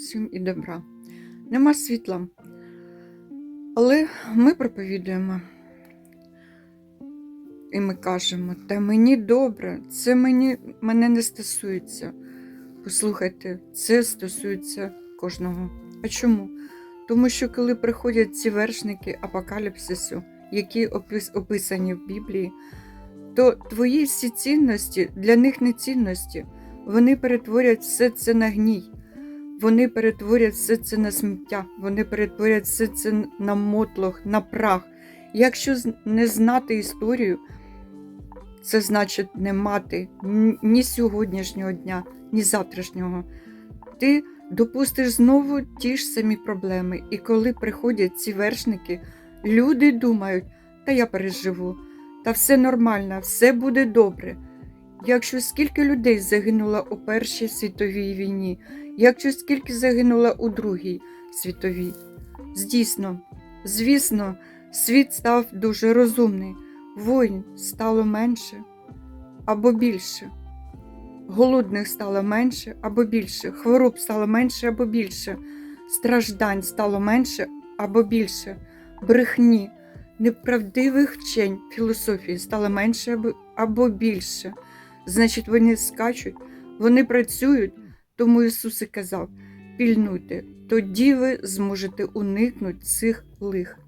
всім і добра. Нема світла. Але ми проповідуємо. І ми кажемо, та мені добре, це мені, мене не стосується. Послухайте, це стосується кожного. А чому? Тому що коли приходять ці вершники апокаліпсису, які опис, описані в Біблії, то твої всі цінності для них не цінності. Вони перетворять все це на гній, вони перетворять все це на сміття, вони перетворять все це на мотлох, на прах. Якщо не знати історію, це значить не мати ні сьогоднішнього дня, ні завтрашнього. Ти допустиш знову ті ж самі проблеми. І коли приходять ці вершники, люди думають, та я переживу, та все нормально, все буде добре. Якщо скільки людей загинуло у Першій світовій війні, якщо скільки загинуло у Другій світовій, здійсно, звісно, світ став дуже розумний, воїн стало менше або більше, голодних стало менше або більше, хвороб стало менше або більше, страждань стало менше або більше, брехні, неправдивих вчень філософії стало менше або, більше. Значить, вони скачуть, вони працюють, тому Ісус і казав: пільнуйте, тоді ви зможете уникнути цих лих.